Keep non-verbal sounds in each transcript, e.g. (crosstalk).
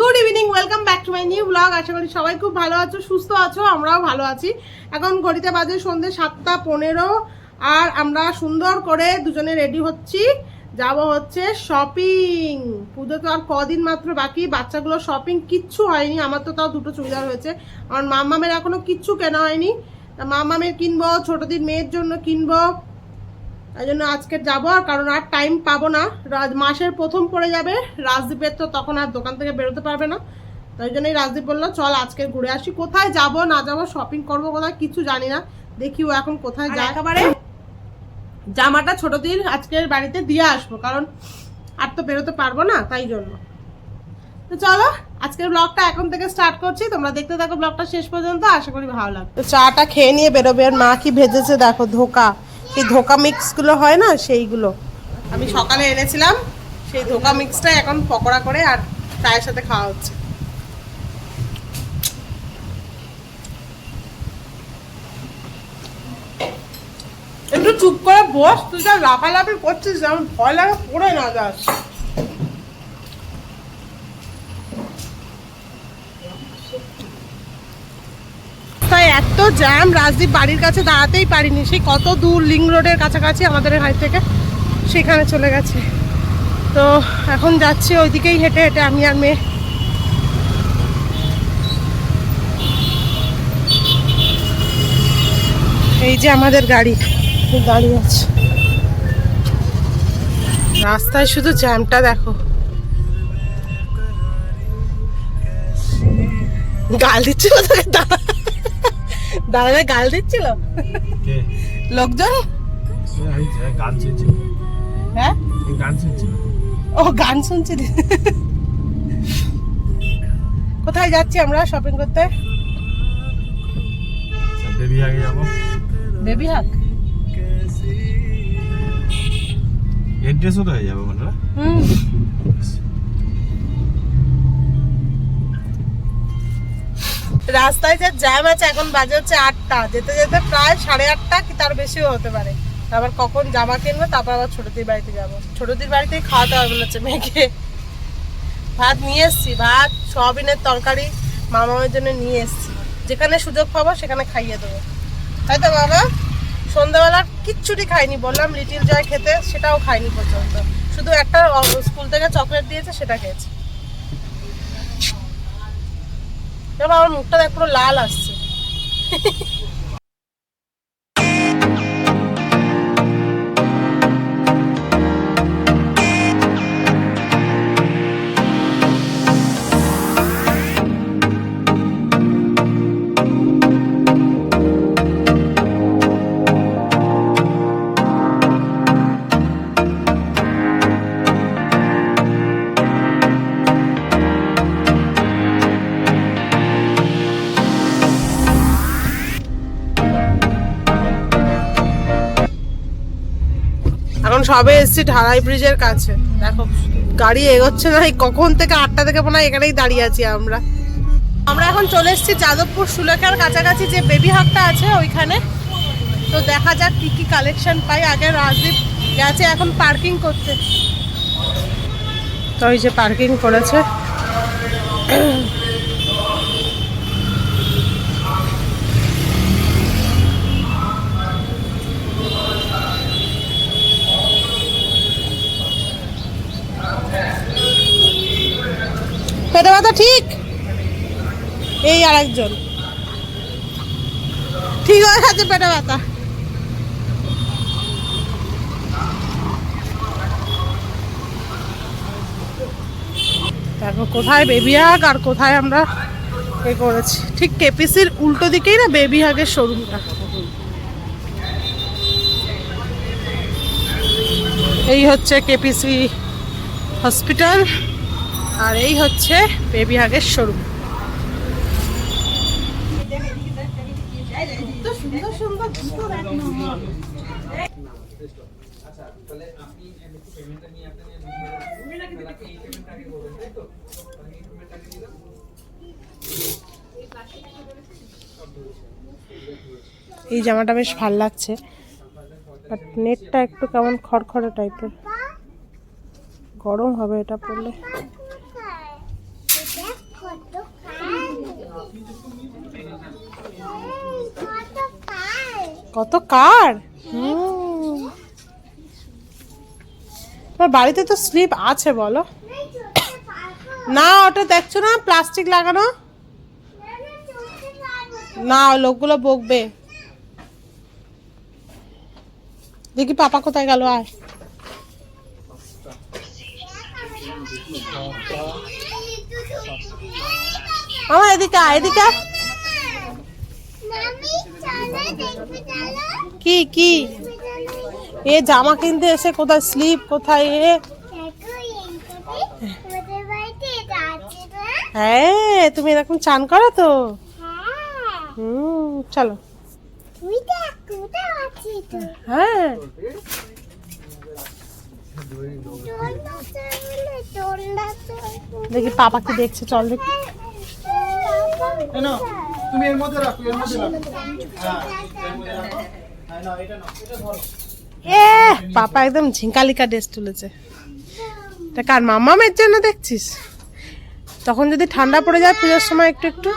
Good evening, welcome back to my new blog. আশা করি সবাই খুব ভালো আছো, সুস্থ আছো, আমরাও ভালো আছি। এখন ঘড়িতে বাজে সন্ধ্যে সাতটা পনেরো, আর আমরা সুন্দর করে দুজনে রেডি হচ্ছি। যাব হচ্ছে শপিং পুজো তো আর কদিন মাত্র বাকি, বাচ্চাগুলো শপিং কিচ্ছু হয়নি, আমার তো তাও দুটো চুড়িদার হয়েছে। আমার মামামের এখনও কিচ্ছু কেনা হয়নি। মামামের কিনবো ছোটদিন মেয়ের জন্য কিনবো। তাই জন্য আজকে যাব আর কারণ আর টাইম পাবো না। রাজ মাসের প্রথম পড়ে যাবে। রাজদীপের তো তখন আর দোকান থেকে বেরোতে পারবে না। তাই জন্যই রাজদীপ বলল চল আজকে ঘুরে আসি। কোথায় যাব না যাব শপিং করব কোথায় কিছু জানি না। দেখি ও এখন কোথায় যায়। একেবারে? জামাটা দিন আজকের বাড়িতে দিয়ে আসব। কারণ আর তো বেরোতে পারব না তাই জন্য। তো চলো আজকের ব্লগটা এখন থেকে স্টার্ট করছি। তোমরা দেখতে থাকো ব্লগটা শেষ পর্যন্ত। আশা করি ভালো লাগবে। চাটা খেয়ে নিয়ে বেরোবে। আর মা কি ভেজেছে দেখো ধোকা। এই ধোকা মিক্সগুলো হয় না, সেইগুলো। আমি সকালে এনেছিলাম, সেই ধোকা মিক্সটা এখন পকোড়া করে আর চায়ের সাথে খাওয়া হচ্ছে। একটু চুপ করে বস, তুই যা লাফালাফি করছিস যেমন ভয় লাগে, পড়ে না যাস তাই এত জ্যাম, রাজদীপ বাড়ির কাছে দাঁড়াতেই পারিনি। সেই কত দূর লিং রোডের কাছাকাছি আমাদের বাড়ি থেকে সেখানে চলে গেছে। তো এখন যাচ্ছি ওইদিকেই হেঁটে হেঁটে, আমি আর মেয়ে। এই যে আমাদের গাড়ি দাঁড়িয়ে আছে। রাস্তায় শুধু জ্যামটা দেখো। গাল দিচ্ছিল তোকে দাঁড়া। দাঁড়ালে গাল দিচ্ছিল? লোকজন? গান শুনছি। হ্যাঁ? গান শুনছি। ও গান শুনছি। কোথায় যাচ্ছি আমরা শপিং করতে? বেবি আগে যাব। বেবি হাক এড্রেসও তো হয়ে যাবে ওখানে হুম। রাস্তায় যে জ্যাম আছে, এখন বাজে হচ্ছে আটটা। যেতে যেতে প্রায় সাড়ে আটটা, কি তার বেশিও হতে পারে। আবার কখন জামা কিনবো, তারপর আবার ছোটদির বাড়িতে যাব। ছোটদির বাড়িতেই খাওয়াতে হবে বলেছে মেয়েকে। ভাত নিয়ে এসছি, ভাত, সয়াবিনের তরকারি, মামামের জন্য নিয়ে এসছি। যেখানে সুযোগ পাবো, সেখানে খাইয়ে দেবো। তাই তো বাবা? সন্ধ্যাবেলা কিচ্ছুটি খাইনি, বললাম লিটিল জয় খেতে, সেটাও খাইনি পর্যন্ত। শুধু একটা স্কুল থেকে চকলেট দিয়েছে, সেটা খেয়েছে এবার আমার মুখটা দেখ পুরো লাল আসছে। সবে এসছি ঢালাই ব্রিজের কাছে। দেখো, গাড়ি এগোচ্ছে না কখন থেকে আটটা থেকে মনে হয় এখানেই দাঁড়িয়ে আছি আমরা। আমরা এখন চলে এসেছি যাদবপুর সুলেখার কাছাকাছি যে বেবি হাটটা আছে ওইখানে। তো দেখা যাক কি কি কালেকশন পাই। আগে রাজদীপ গেছে এখন পার্কিং করতে। তো ওই যে পার্কিং করেছে। এই আর একজন ঠিক হয়ে গেছে পেটে ব্যথা। দেখো কোথায় বেবি হাগ আর কোথায় আমরা এ করেছি। ঠিক কেপিসির উল্টো দিকেই না বেবি হাগের শোরুমটা এই হচ্ছে কেপিসি হসপিটাল আর এই হচ্ছে এই জামাটা বেশ ভালো লাগছে। নেটটা একটু কেমন খড়খড়ে টাইপের গরম হবে এটা পরলে। কত কার। তোমার বাড়িতে তো স্লিপ আছে বলো না ওটা দেখছ না প্লাস্টিক লাগানো না লোকগুলো বকবে দেখি পাপা কোথায় গেল আয় আমার এদিকে এদিকে। কি কি? এ জামা কিনতে এসে কোথায় স্লিপ, কোথায় এ? হ্যাঁ তুমি এরকম চান করো তো। হুম, চলো। হ্যাঁ। দেখি, পাপাকে দেখছে, চল দেখি। তুমি এর মধ্যে রাখো এর মধ্যে রাখো। হ্যাঁ এর মধ্যে রাখো। হ্যাঁ না এটা না এটা ধরো। এ পাপা একদম ঝিঙ্কালিকা ড্রেস তুলেছে। তা কার মামামের জন্য দেখছিস? তখন যদি ঠান্ডা পড়ে যায় পুজোর সময় একটু একটু।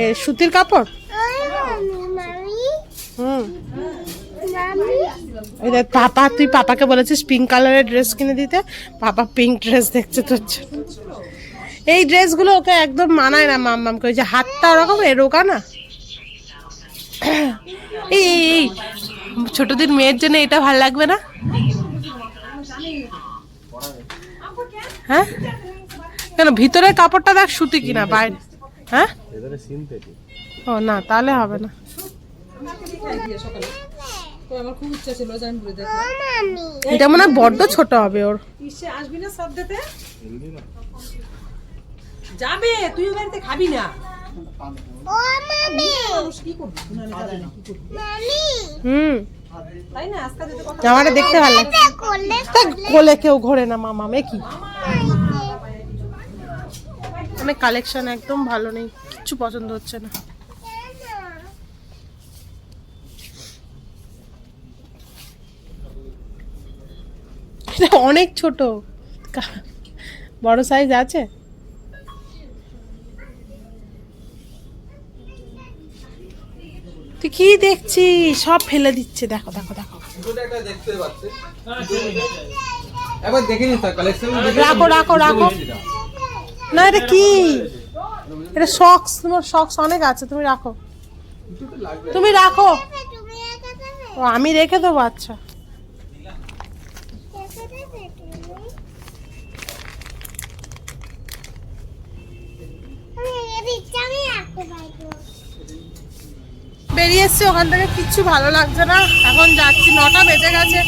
এ, সুতির কাপড়? হুম। পাপা তুই পাপাকে বলেছিস পিঙ্ক কালারের ড্রেস কিনে দিতে। পাপা পিঙ্ক ড্রেস দেখছে তোর জন্য। এই ড্রেসগুলো ওকে একদম মানায় না মাম মামকে ওই যে হাতটা ওরকম এরোকা না। এই এই ছোটদের মেয়ের জন্য এটা ভালো লাগবে না? হ্যাঁ? কেন ভিতরের কাপড়টা দেখ সুতি কিনা বাইরে। হ্যাঁ? ও না তাহলে হবে না। এটা মনে হয় বড্ড ছোট হবে ওর। ইসে আসবি না সদ্যেতে যাবে তুই বাড়িতে খাবি না। মানুষ কি করবি? শুনানি জানে না কি করবি? হুম। তাই না? আজকে যদি কথা জামাটা দেখতে ভালো কোলে কেউ ঘোরে না মামা মে কি? আমি কালেকশন একদম ভালো নেই কিচ্ছু পছন্দ হচ্ছে না। এটা অনেক ছোট। বড় সাইজ আছে? তুই কি দেখছিস? সব ফেলে দিচ্ছে। দেখো দেখো দেখো। রাখো রাখো রাখো। না, এটা কি? এটা সক্স তোমার সক্স অনেক আছে, তুমি রাখো। তুমি রাখো। ও, আমি রেখে দেবো আচ্ছা। বেরিয়ে এসছি, ওখান থেকে কিচ্ছু ভালো লাগছে না। এখন যাচ্ছি, নটা বেজে গেছে।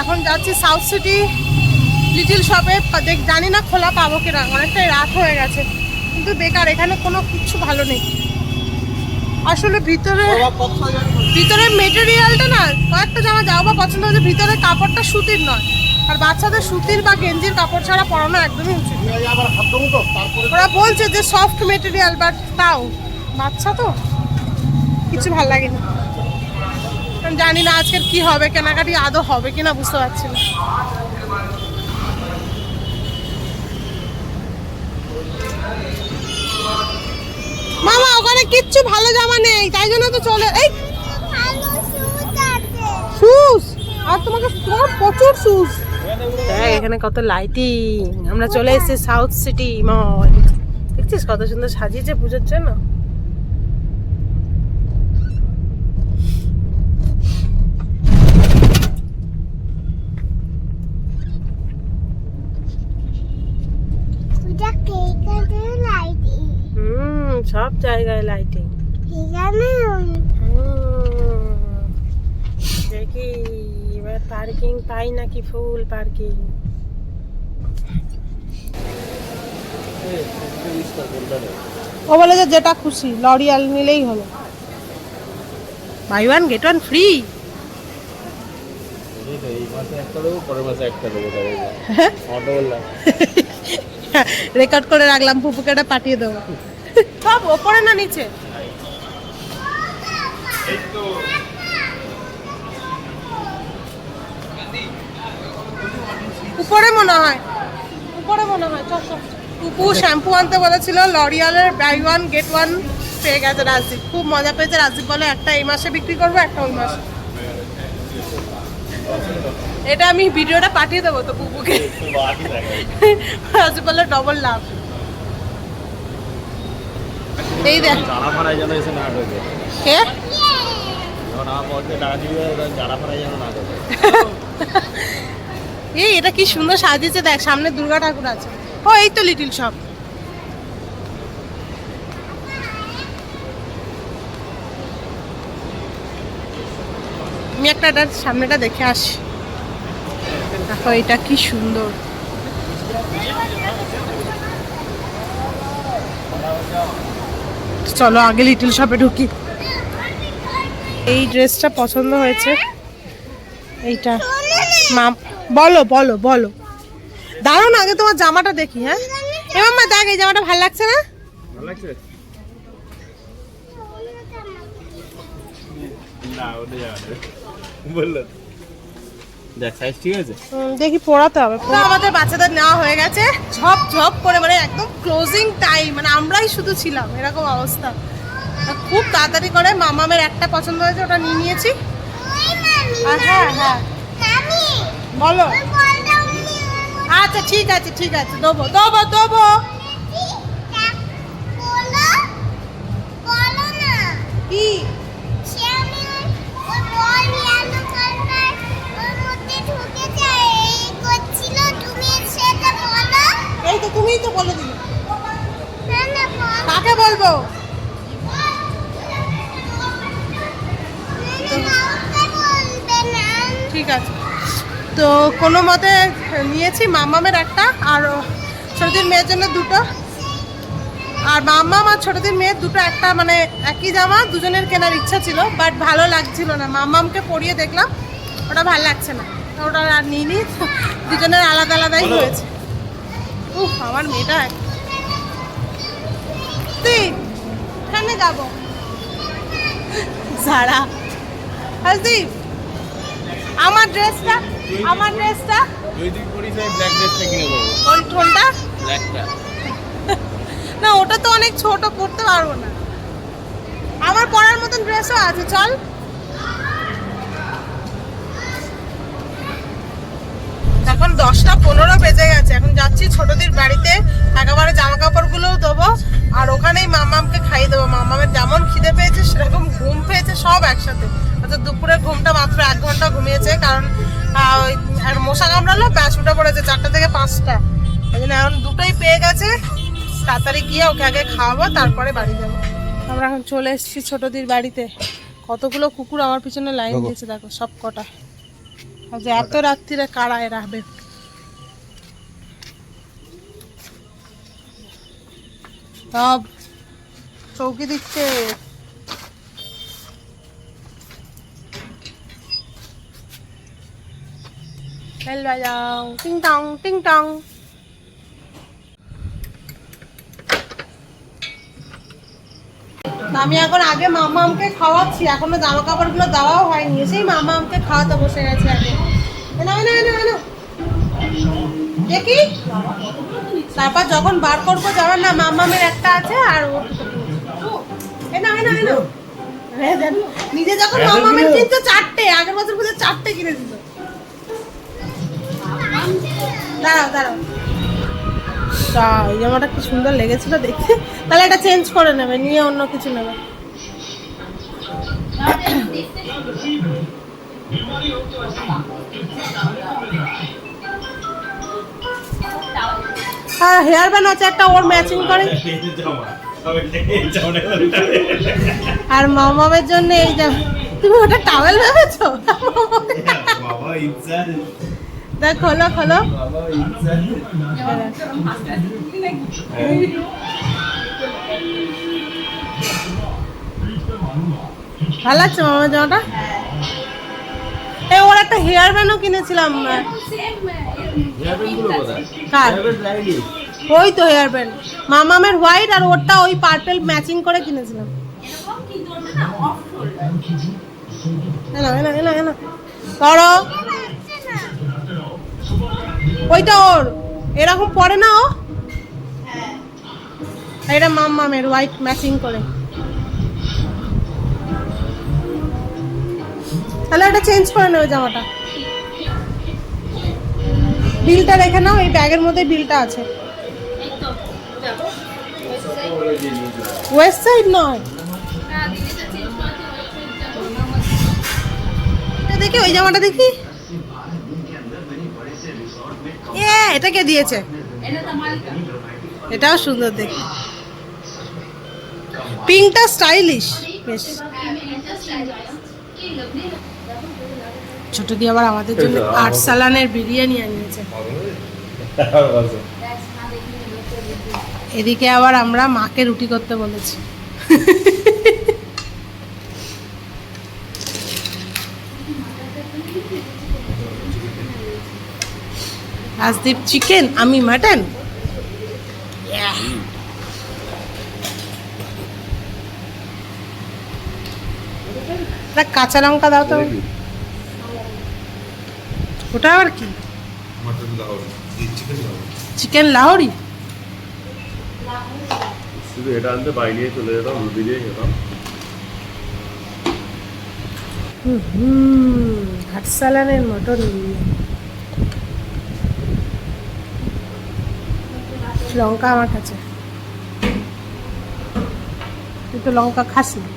এখন যাচ্ছি সাউথ সিটি লিটিল শপে দেখ জানি না খোলা পাবো কিনা অনেকটাই রাত হয়ে গেছে। কিন্তু বেকার এখানে কোনো কিচ্ছু ভালো নেই। আসলে ভিতরে ভিতরে মেটেরিয়ালটা না কয়েকটা জামা যাও বা পছন্দ হয়েছে ভিতরে কাপড়টা সুতির নয়। আর বাচ্চাদের সুতির বা গেঞ্জির কাপড় ছাড়া পরানো একদমই উচিত ওরা বলছে যে সফট মেটেরিয়াল বাট তাও। বাচ্চা তো? কিছু ভালো লাগেনি। আমি জানি না আজকের কি হবে কেনাকাটি আদৌ হবে কিনা বুঝতে পারছি না। মামা ওখানে কিচ্ছু ভালো জামা নেই তাই জন্য তো চলে এই! শুজ আর তোমাকে তোমার প্রচুর শুজ দেখ এখানে কত লাইটিং আমরা চলে এসেছি সাউথ সিটি মল দেখছিস কত সুন্দর সাজিয়েছে পুজোর জন্য? জায়গায় লাইটিং দেখি এবার পার্কিং পাই নাকি ফুল পার্কিং ও বলে যে যেটা খুশি লরিয়াল নিলেই হলো। Buy one get one free record করে রাখলাম পুপুকে পাঠিয়ে দেবো। সব ওপরে না নিচে? উপরে মনে হয়। উপরে মনে হয় চল চল। টুপু শ্যাম্পু আনতে বলেছিল লরিয়ালের বাই ওয়ান গেট ওয়ান পেয়ে গেছে রাজদীপ। খুব মজা পেয়েছে রাজদীপ বলে একটা এই মাসে বিক্রি করব একটা ওই মাসে। এটা আমি ভিডিওটা পাঠিয়ে দেবো তো পুপুকে রাজদীপ বলে ডবল লাভ না ঢোকে। (laughs) এই এটা কি সুন্দর সাজিয়েছে দেখ সামনে দুর্গা ঠাকুর আছে। ও এই তো লিটিল শপ আমি একটা এটার সামনেটা দেখে আসি। দেখো এটা কি সুন্দর। চলো আগে লিটিল শপে ঢুকি। এই ড্রেসটা পছন্দ হয়েছে। এইটা। মা বলো বলো বলো। দাঁড়াও না আগে তোমার জামাটা দেখি হ্যাঁ? এবার মা দেখ এই জামাটা ভালো লাগছে না? ভালো লাগছে না ওটা যাবে বলল। দেখ সাইজ ঠিক আছে? দেখি পড়াতে হবে। আমাদের বাচ্চাদের নেওয়া হয়ে গেছে। ঝপ ঝপ করে মানে একদম ক্লোজিং টাইম মানে আমরাই শুধু ছিলাম এরকম অবস্থা। খুব তাড়াতাড়ি করে মামামের একটা পছন্দ হয়েছে ওটা নিয়ে নিয়েছি। আর হ্যাঁ হ্যাঁ। বলো। আচ্ছা ঠিক আছে ঠিক আছে দেবো দেবো দেবো। কি? তুমিই তো বলে দিলে। কাকে বলব? ঠিক আছে। তো কোনো মতে নিয়েছি মামামের একটা আর ছোটদের মেয়ের জন্য দুটো। আর মাম্মাম আর ছোটদের মেয়ের দুটো একটা মানে একই জামা দুজনের কেনার ইচ্ছা ছিল বাট ভালো লাগছিল না। মাম্মামকে পরিয়ে দেখলাম ওটা ভালো লাগছে না। ওটা আর নিইনি দুজনের আলাদা আলাদাই হয়েছে। উফ, আমার মেয়েটা তুই, এখানে যাব। যারা হাসদীপ আমার ড্রেসটা আমার ড্রেসটা। ব্ল্যাক কিনে না, ওটা তো অনেক ছোট পড়তে পারব না। আমার পরার মতন ড্রেসও আছে, চল। এখন দশটা পনেরো গেছে এখন যাচ্ছি ছোটদের বাড়িতে একেবারে জামা কাপড়গুলোও দেবো আর ওখানেই মামামকে খাইয়ে দেবো। মামামের যেমন খিদে পেয়েছে সেরকম ঘুম পেয়েছে সব একসাথে। অর্থাৎ দুপুরের ঘুমটা মাত্র এক ঘণ্টা ঘুমিয়েছে কারণ ওই আর মশা কামড়ালো ব্যাস উঠে পড়েছে চারটা থেকে পাঁচটা। এই জন্য এখন দুটোই পেয়ে গেছে। তাড়াতাড়ি গিয়ে ওকে আগে খাওয়াবো তারপরে বাড়ি যাব। আমরা এখন চলে এসেছি ছোটদির বাড়িতে। কতগুলো কুকুর আমার পিছনে লাইন দিয়েছে দেখো সব কটা যে এত রাত্রিরে কারা এরা সব চৌকি দিচ্ছে। আমি এখন আগে মামা আমাকে খাওয়াচ্ছি, এখনও জামা কাপড়গুলো দেওয়াও হয়নি। সেই মামা আমাকে খাওয়াতে বসে গেছে আগে। দেখি। তারপর যখন বার করব যাওয়ার না মামামের একটা আছে আর। এনো এনো এনো হ্যাঁ, নিজে যখন মামামের কিনতো চারটে আগের বছর পুজো চারটে কিনে দিত। দাঁড়াও দাঁড়াও। তা এই জামাটা কি সুন্দর লেগেছিল দেখতে। তাহলে এটা চেঞ্জ করে নেবে নিয়ে অন্য কিছু নেবে। হ্যাঁ হেয়ার ব্যান্ড আছে, একটা ওর ম্যাচিং করে। আর মামামের জন্য এই জামা তুমি ওটা টাওয়েল ভেবেছো? দেখ খোলো খোলো ভালো লাগছে মামার জামাটা এই ওর একটা হেয়ার ব্যান্ডও কিনেছিলাম কার? ওই তো হেয়ার ব্যান্ড মামামের হোয়াইট আর ওরটা ওই পার্পেল ম্যাচিং করে কিনেছিলাম। এনা এনা এনা এনা ওইটা ওর। এরকম পরে না ও? এটা মাম মামের হোয়াইট ম্যাচিং করে। তাহলে ওটা চেঞ্জ করে নেবে জামাটা। বিলটা রেখে নাও, এই ব্যাগের মধ্যে বিলটা আছে। ওয়েস্ট সাইড নয়। দেখি, ওই জামাটা দেখি। এ, এটা কে দিয়েছে? এটাও সুন্দর দেখি পিঙ্কটা স্টাইলিশ বেশ। ছোট দিয়ে আবার আমাদের জন্য আট সালানের বিরিয়ানি আনিয়েছে। এদিকে আবার আমরা মাকে রুটি করতে বলেছি। রাজদীপ চিকেন আমি মাটন? কাঁচা লঙ্কা দাও তো। ওটা আবার কি? Mutton Lahori. Chicken Lahori. Chicken Lahori? শুধু এটা আনতে বাই নিয়ে চলে যেতাম রুটি দিয়ে খেতাম। হুম ঘাটসালানের মটন। লঙ্কা আমার কাছে। তুই তো লঙ্কা খাস না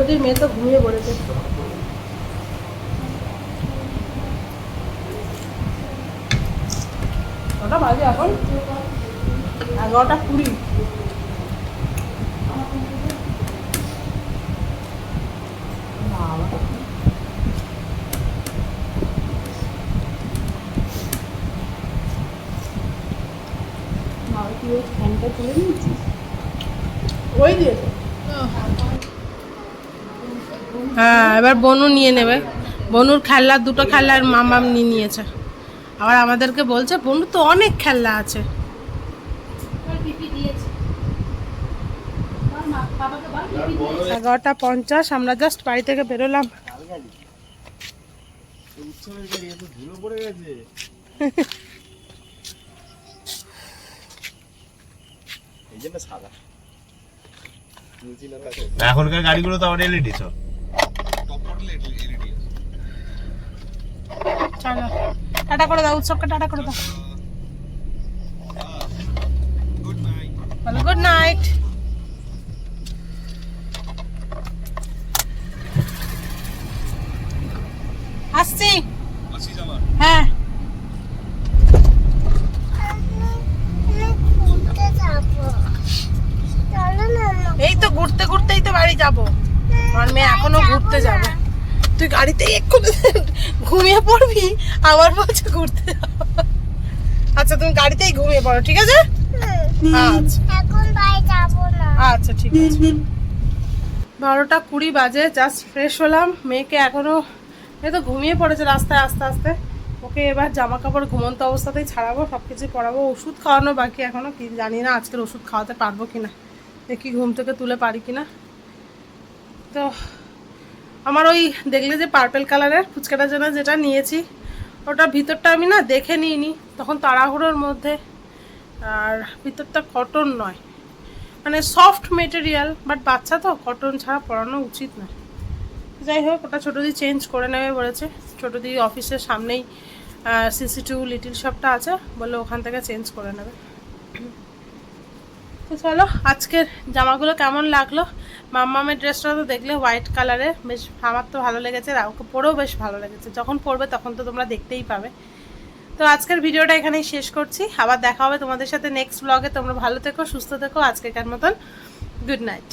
ছোটটির মেয়ে তো ঘুমিয়ে পড়েছে। কটা বাজে এখন? এগারোটা কুড়ি। ফ্যানটা তুলে নিয়েছিস? ওই দিয়েছে। হ্যাঁ এবার বনু নিয়ে নেবে। বনুর খেলনার দুটো খেলনার মামাম নিয়ে নিয়েছে। আবার আমাদেরকে বলছে, বনু তো অনেক খেলনা আছে। এগারোটা পঞ্চাশ, আমরা জাস্ট বাড়ি থেকে বেরোলাম। এখনকার গাড়িগুলো তো আবার এলইডি সব টাটা করে দাও, উৎসবকে টাটা করে দাও। গুড নাইট আসছি। হ্যাঁ। এই তো ঘুরতে ঘুরতেই তো বাড়ি যাব। আমার মেয়ে এখনও ঘুরতে যাবে। তুই গাড়িতে এক্ষুনি ঘুমিয়ে পড়বি আবার বলছে ঘুরতে আচ্ছা তুমি গাড়িতেই ঘুমিয়ে পড়ো ঠিক আছে? আচ্ছা। যাব না। আচ্ছা ঠিক আছে। বারোটা কুড়ি বাজে জাস্ট ফ্রেশ হলাম। মেয়েকে এখনও এ তো ঘুমিয়ে পড়েছে রাস্তায় আস্তে আস্তে। ওকে এবার জামা কাপড় ঘুমন্ত অবস্থাতেই ছাড়াবো সব কিছু পরাবো ওষুধ খাওয়ানো বাকি এখনও কি জানি না আজকের ওষুধ খাওয়াতে পারব কিনা দেখি ঘুম থেকে তুলে পারি কিনা। তো আমার ওই দেখলে যে পার্পেল কালারের ফুচকাটার জন্য যেটা নিয়েছি, ওটা ভিতরটা আমি না দেখে নিইনি। তখন তাড়াহুড়োর মধ্যে। আর ভিতরটা কটন নয়। মানে সফট মেটেরিয়াল বাট বাচ্চা তো কটন ছাড়া পরানো উচিত না। যাই হোক, ওটা ছোটো দি চেঞ্জ করে নেবে বলেছে। ছোটো দি অফিসের সামনেই সিসি টু লিটিল শপটা আছে বলে ওখান থেকে চেঞ্জ করে নেবে। তো চলো, আজকের জামাগুলো কেমন লাগল? মাম্মামের ড্রেসটা তো দেখলে হোয়াইট কালারের বেশ, আমার তো ভালো লেগেছে ওকে পরেও বেশ ভালো লেগেছে। যখন পরবে তখন তো তোমরা দেখতেই পাবে। তো আজকের ভিডিওটা এখানেই শেষ করছি। আবার দেখা হবে তোমাদের সাথে নেক্সট ব্লগে তোমরা ভালো থেকো, সুস্থ থেকো। আজকেকার মতন গুড নাইট